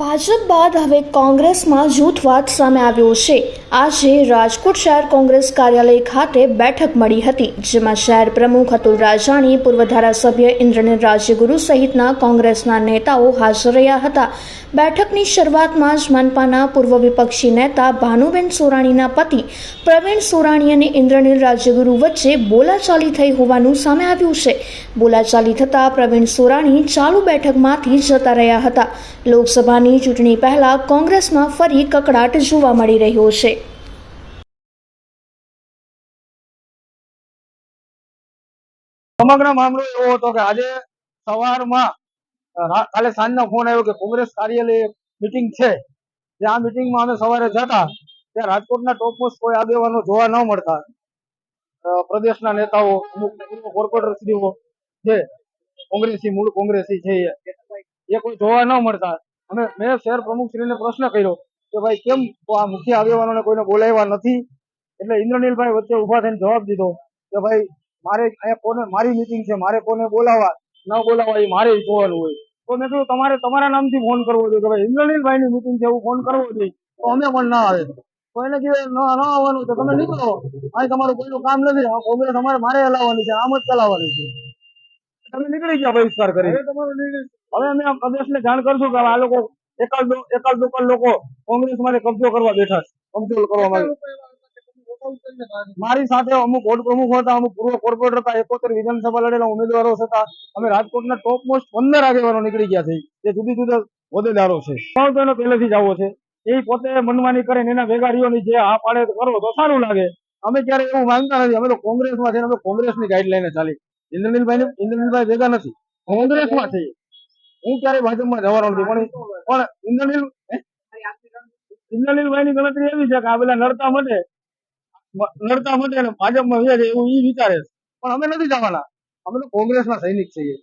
ભાજપ બાદ હવે કોંગ્રેસમાં જૂથવાદ સામે આવ્યો છે. આજે રાજકોટ શહેર કોંગ્રેસ કાર્યાલય ખાતે બેઠક મળી હતી, જેમાં શહેર પ્રમુખ અતુલ રાજાણી, પૂર્વ ધારાસભ્ય ઇન્દ્રનીલ રાજ્યગુરુ સહિતના કોંગ્રેસના નેતાઓ હાજર રહ્યા હતા. બેઠકની શરૂઆતમાં જ મનપાના પૂર્વ વિપક્ષી નેતા ભાનુબેન સોરાણીના પતિ પ્રવીણ સોરાણી અને ઇન્દ્રનીલ રાજ્યગુરુ વચ્ચે બોલાચાલી થઈ હોવાનું સામે આવ્યું છે. બોલાચાલી થતાં પ્રવીણ સોરાણી ચાલુ બેઠકમાંથી જતા રહ્યા હતા. લોકસભાની ચૂંટણી પહેલા કોંગ્રેસમાં ફરી કકડાટ જોવા મળી રહ્યો છે. સમગ્ર મામલો એવો હતો કે આજે સવારમાં કાલે સાંજનો ફોન આવ્યો કે કોંગ્રેસ કાર્યાલય મિટિંગ છે. આ મિટિંગમાં અમે સવારે જતા, ત્યાં રાજકોટના ટોપ મોસ્ટ કોઈ આગેવાનો જોવા ન મળતા. પ્રદેશના નેતાઓ, અમુક કોર્પોરેટરશ્રીઓ છે કોંગ્રેસી, મૂળ કોંગ્રેસી છે એ કોઈ જોવા ન મળતા. અમે મેં શહેર પ્રમુખશ્રીને પ્રશ્ન કર્યો કે ભાઈ કેમ આ મુખ્ય આગેવાનોને કોઈને બોલાવ્યા નથી? એટલે ઇન્દ્રનીલભાઈ વચ્ચે ઊભા થઈને જવાબ દીધો કે ભાઈ, મારે અહીંયા કોને, મારી મિટિંગ છે, મારે કોને બોલાવવા, ન બોલાવવા એ મારે જોવાનું હોય. તો મેં કીધું, તમારે તમારા નામથી ફોન કરવો જોઈએ. કે ભાઈ, ઇન્દ્રનીલભાઈની મિટિંગ છે, એવું ફોન કરવો જોઈએ. તો અમે પણ ના આવે. તો એને કીધું, ન આવવાનું તો તમે નીકળો. અહીં તમારું કોઈનું કામ નથી. કોંગ્રેસ અમારે, મારે હલાવવાની છે, આમ જ ચલાવવાની છે. તમે નીકળી ગયા બહિષ્કાર કરી. હવે અમે આ પ્રદેશને જાણ કરશું કે આ લોકો એકાદ એકાદ દોકાન લોકો કોંગ્રેસ માટે કબજો કરવા બેઠા છે. કબજો કરવા માંગે મારી સાથે અમુક બોર્ડ પ્રમુખ હતા અમુક પૂર્વ કોર્પોરેટર હતા એકોતેર વિધાનસભા લડેલા ઉમેદવારો હતા. અમે રાજકોટના ટોપ મોસ્ટ પંદર આગેવાનો નીકળી ગયા છે. જે જુદી જુદા હોદ્દેદારો છે. પણ એનો પહેલેથી જ આવો છે. એ પોતે મનમાની કરે ને એના વેગારીઓની જે આ પાડે કરો તો સારું લાગે. અમે ક્યારે એવું માંગતા નથી. અમે તો કોંગ્રેસમાં છે અમે કોંગ્રેસની ગાઈડલાઈને ચાલી ઇન્દ્રનીલભાઈ ઇન્દ્રનીલભાઈ ભેગા નથી. કોંગ્રેસમાં છે હું ક્યારેય ભાજપમાં જવાનો નથી, પણ પણ ઇન્દ્રનીલ ઇન્દ્રનીલભાઈ ની ગણતરી એવી છે કે આ બધા નડતા મટે. નડતા મટે અને ભાજપમાં વ્યા એવું ઈ વિચારે છે. પણ અમે નથી જવાના. અમે તો કોંગ્રેસના સૈનિક છીએ.